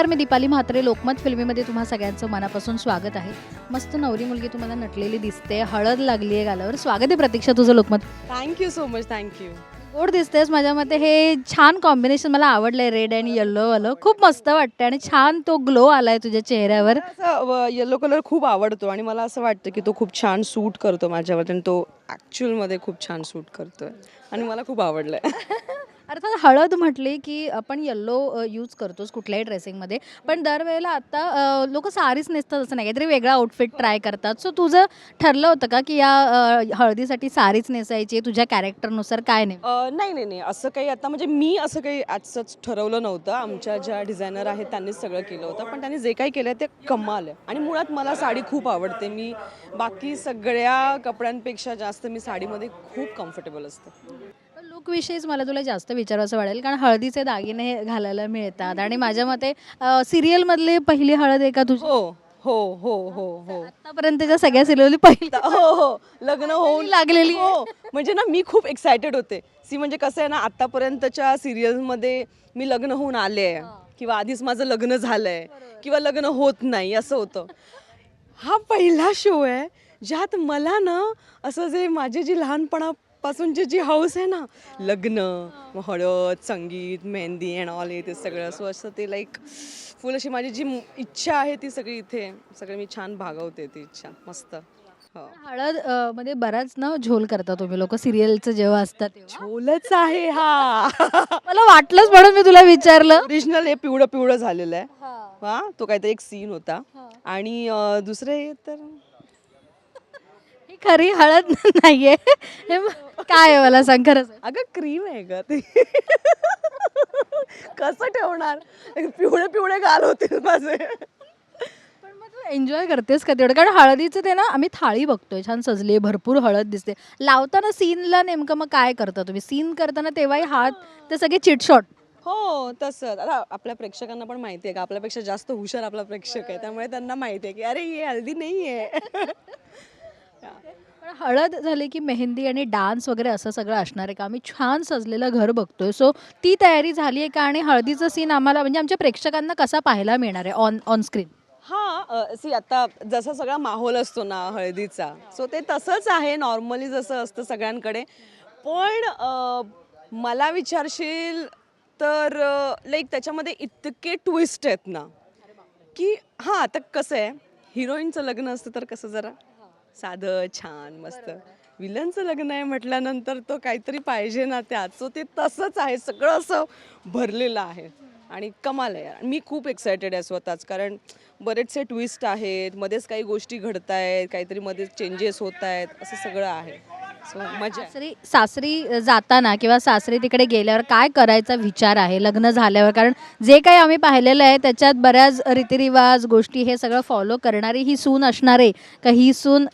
नमस्कार मी दीपाली म्हात्रे. लोकमत फिल्मीमध्ये तुम्हा सगळ्यांचं मनापासून स्वागत आहे. मस्त नवरी मुलगी तुम्हाला नटलेली दिसते. हळद लागली आहे गालावर. स्वागत आहे प्रतीक्षा तुझं Lokmat. Thank you so much thank you गोड दिसतेस माझ्या मते. हे छान कॉम्बिनेशन मला आवडलंय. रेड आणि येल्लो वालं. खूप मस्त वाटतं आणि छान तो ग्लो आलाय तुझ्या चेहऱ्यावर. येलो कलर खूप आवडतो आणि मला असं वाटतं की तो खूप छान सूट करतो माझ्यावर आणि तो ॲक्च्युअलमध्ये खूप छान सूट करतोय. आणि मला खूप आवडलंय. अर्थात हळद म्हटली की आपण येल्लो यूज करतोच कुठल्याही ड्रेसिंगमध्ये पण दरवेळेला आता लोक सारीच नेसतात असं नाही. काहीतरी वेगळा आउटफिट ट्राय करतात. सो तुझं ठरलं होतं का की या हळदीसाठी सारीच नेसायची तुझ्या कॅरेक्टरनुसार काय नाही नाही नाही नाही. असं काही आता म्हणजे मी असं काही आजच ठरवलं नव्हतं. आमच्या ज्या डिझायनर आहेत त्यांनीच सगळं केलं होतं. पण त्यांनी जे काही केलं ते कमाल आहे. आणि मुळात मला साडी खूप आवडते. मी बाकी सगळ्या कपड्यांपेक्षा जास्त मी साडीमध्ये खूप कम्फर्टेबल असते. लुकविषयीच मला तुला जास्त विचारावं वाटेल कारण हळदीचे दागिने घालायला मिळतात आणि माझ्या मते सिरियलमधली पहिली हळद आहे का तुझी हो हो हो हो. हो आतापर्यंतच्या सगळ्या सिरियल पहिली हो हो लग्न होऊन लागलेली. हो म्हणजे ना मी खूप एक्सायटेड होते. सी म्हणजे कसं आहे ना आतापर्यंतच्या सिरियल्समध्ये मी लग्न होऊन आले आहे. किंवा आधीच माझं लग्न झालंय. किंवा लग्न होत नाही असं होतं. हा पहिला शो आहे ज्यात मला ना असं जे माझी जी लहानपणापासूनची जी हाऊस आहे ना लग्न मग हळद संगीत मेहंदी अँड ऑल हे ते सगळं. सो असं ते लाईक फुल अशी माझी जी इच्छा आहे ती सगळी इथे सगळं मी छान भागवते ती इच्छा मस्त. हो. हळद अ, मध्ये बराच ना झोल करता तुम्ही लोक सिरियलचं जेव्हा असतात तेव्हा. झोलच आहे हा. मला वाटलंच म्हणून मी तुला विचारलं. ओरिजिनल हे पिवळं पिवळं झालेलं आहे. हा. तो काहीतरी एक सीन होता. आणि अं, दुसरं हे तर खरी हळद नाहीये. हे काय आहे मला सांग खरं सांग. अगं क्रीम आहे ग ते. कसं ठेवणार? पिवळे पिवळे गाल होतील माझे. पण मग तू एन्जॉय करतेस का तेवढं? कारण हळदीचं ते ना आम्ही थाळी बघतोय. छान सजली आहे भरपूर हळद दिसते. लावताना सीनला नेमकं मग काय करता तुम्ही? सीन करताना तेव्हाही हात ते सगळे चिटशॉट हो तसंच. आता आपल्या प्रेक्षकांना पण माहिती आहे का? आपल्यापेक्षा जास्त हुशार आपला प्रेक्षक आहे. त्यामुळे त्यांना माहिती आहे की अरे हे हल्दी नाही आहे पण हळद झाली की मेहंदी आणि डान्स वगैरे असं सगळं असणार आहे का? आम्ही छान सजलेलं घर बघतोय. सो ती तयारी झाली आहे का? आणि हळदीचं सीन आम्हाला म्हणजे आमच्या प्रेक्षकांना कसा पाहायला मिळणार आहे ऑन ऑन स्क्रीन हा सी आता जसा सगळा माहोल असतो ना हळदीचा सो ते तसंच आहे नॉर्मली जसं असतं सगळ्यांकडे. पण मला विचारशील तर लाईक त्याच्यामध्ये इतके ट्विस्ट आहेत ना की हां आता कसं आहे? हिरोईनचं लग्न असतं तर कसं जरा? साधं छान मस्त. विलनचं लग्न आहे म्हटल्यानंतर तो काहीतरी पाहिजे ना त्यात. सो ते तसंच आहे. सगळं असं भरलेलं आहे. आणि कमाल आहे. यार. मी खूप एक्सायटेड आहे स्वतःच. कारण बरेचसे ट्विस्ट आहेत. मध्येच काही गोष्टी घडत आहेत काहीतरी मध्येच चेंजेस होत आहेत असं सगळं आहे. सो मजा. आहे. सासरी सासरी जाताना किंवा सासरी तिकडे गेल्यावर काय करायचा विचार आहे? लग्न झाल्यावर? कारण जे काही आम्ही पाहिलेलं आहे त्याच्यात बऱ्याच रीतिरिवाज गोष्टी हे सगळं फॉलो करणारी ही सून असणार आहे का ही सून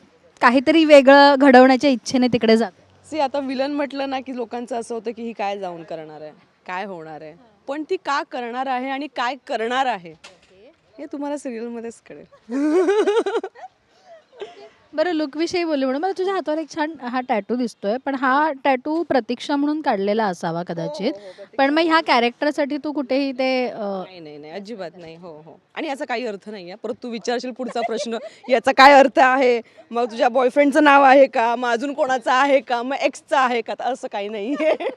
काहीतरी वेगळं घडवण्याच्या इच्छेने तिकडे जात. सी आता विलन म्हटलं ना की लोकांचं असं होतं की ही काय जाऊन करणार आहे? काय होणार आहे? पण ती का करणार आहे आणि काय करणार आहे? हे तुम्हाला सिरियलमध्येच कळेल. बरं लुकविषयी बोलले म्हणून. मला तुझ्या हातावर एक छान हा टॅटू दिसतोय पण हा टॅटू प्रतीक्षा म्हणून काढलेला असावा कदाचित. पण मग ह्या कॅरेक्टरसाठी तू कुठेही ते अं, नाही नाही नाही अजिबात नाही. हो हो. आणि याचा काही अर्थ नाही आहे. परत तू विचारशील पुढचा प्रश्न याचा काय अर्थ आहे? मग तुझ्या बॉयफ्रेंडचं नाव आहे का? मग अजून कोणाचं आहे का? मग एक्सचं आहे का? तर असं काही नाही आहे.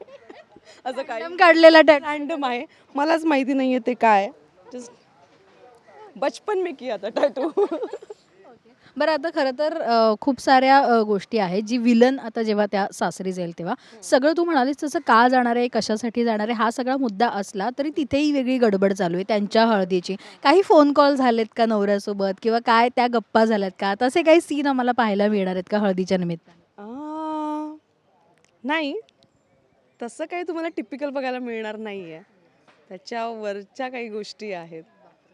असं काही random काढलेला टॅटू रँडम आहे. मलाच माहिती नाही आहे ते काय. जस्ट बचपन में किया था टॅटू बरं आता खरं तर खूप साऱ्या गोष्टी आहेत जी विलन आता जेव्हा त्या सासरी जाईल तेव्हा. सगळं तू म्हणालीस तसं का जाणार आहे कशासाठी जाणार आहे हा सगळा मुद्दा असला तरी तिथेही वेगळी गडबड चालू आहे त्यांच्या हळदीची. काही फोन कॉल झालेत का नवऱ्यासोबत किंवा काय त्या गप्पा झाल्यात का? तसे काही सीन आम्हाला पाहायला मिळणार आहेत का हळदीच्या निमित्ताने? आ, नाही. तसं काही तुम्हाला टिपिकल बघायला मिळणार नाही आहे त्याच्यावरच्या काही गोष्टी आहेत.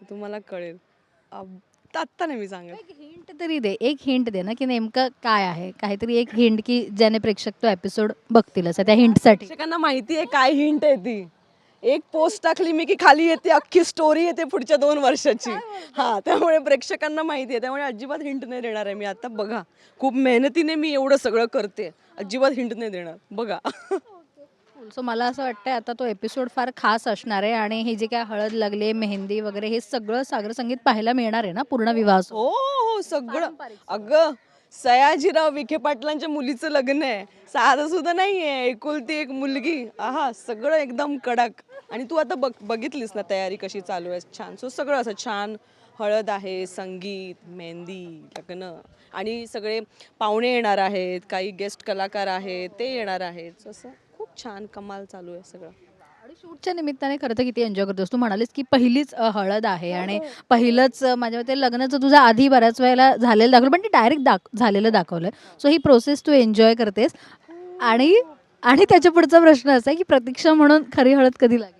तुम्हाला कळेल. अब- आत्ता नाही मी एक हिंट तरी दे एक हिंट दे ना की नेमकं काय आहे? काहीतरी एक हिंट की ज्याने प्रेक्षक तो एपिसोड बघतील असं त्या हिंटसाठी प्रेक्षकांना माहिती आहे काय हिंट आहे ती. एक पोस्ट टाकली मी की खाली येते अख्खी स्टोरी येते पुढच्या दोन वर्षाची. हा त्यामुळे प्रेक्षकांना माहिती आहे त्यामुळे अजिबात हिंट नाही देणार आहे मी. आता बघा खूप मेहनतीने मी एवढं सगळं करते. अजिबात हिंट नाही देणार. बघा. सो मला असं वाटतंय आता तो एपिसोड फार खास असणार आहे आणि ही जी काय हळद लागले मेहंदी वगैरे हे सगळं सागर संगीत पाहायला मिळणार आहे ना? पूर्ण विवाह हो हो सगळं. अगं सयाजीराव विखे पाटलांच्या मुलीचं लग्न आहे. साधं सुद्धा नाहीये. एकुलती एक मुलगी. आहा सगळं एकदम कडक. आणि तू आता बघ बघितलीस ना तयारी कशी चालू आहे? छान. सो सगळं असं छान. हळद आहे संगीत मेहंदी लग्न. आणि सगळे पाहुणे येणार आहेत. काही गेस्ट कलाकार आहेत ते येणार आहेत. असं. छान कमाल चालू आहे सगळं. आणि शूटच्या निमित्ताने खरं तर किती एन्जॉय करतोस? तू म्हणालीस की पहिलीच अ, हळद आहे आणि पहिलंच अ, माझ्या मते लग्नाचं तुझं आधी बऱ्याच वेळेला झालेलं दाखवलं पण ते डायरेक्ट दाख झालेलं दाखवलं सो ही प्रोसेस तू एन्जॉय करतेस. आणि आणि त्याच्या पुढचा प्रश्न असा आहे की प्रतीक्षा म्हणून खरी हळद कधी लागेल?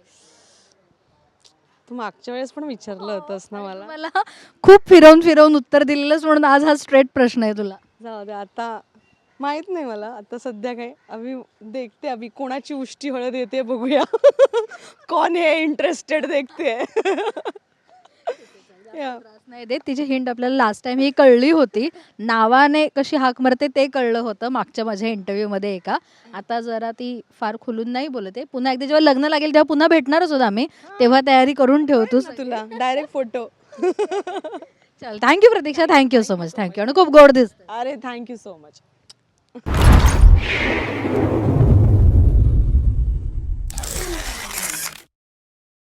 तू मागच्या वेळेस पण विचारलं होतंस ना मला. मला खूप फिरवून फिरवून उत्तर दिलेलंच म्हणून आज हा स्ट्रेट प्रश्न आहे तुला. जाऊ दे आता माहीत नाही मला. आता सध्या काय अभि देखते अभि कोणाची उष्टी हळद येते बघूया. कोण हे इंटरेस्टेड देखते. Yeah. त्रास नाही देत. तिची हिंट आपल्याला लास्ट टाइम ही कळली होती. नावाने कशी हाक मारते ते कळलं होतं मागच्या माझ्या इंटरव्ह्यू मध्ये एका. आता जरा ती फार खुलून नाही बोलते. पुन्हा एकदा जेव्हा लग्न लागेल तेव्हा पुन्हा भेटणारच होत आम्ही. तेव्हा तयारी करून ठेवतो तुला. डायरेक्ट फोटो चल thank you Pratiksha. Thank you so much thank you आणि खूप गोड दिसत अरे thank you so much Thank you.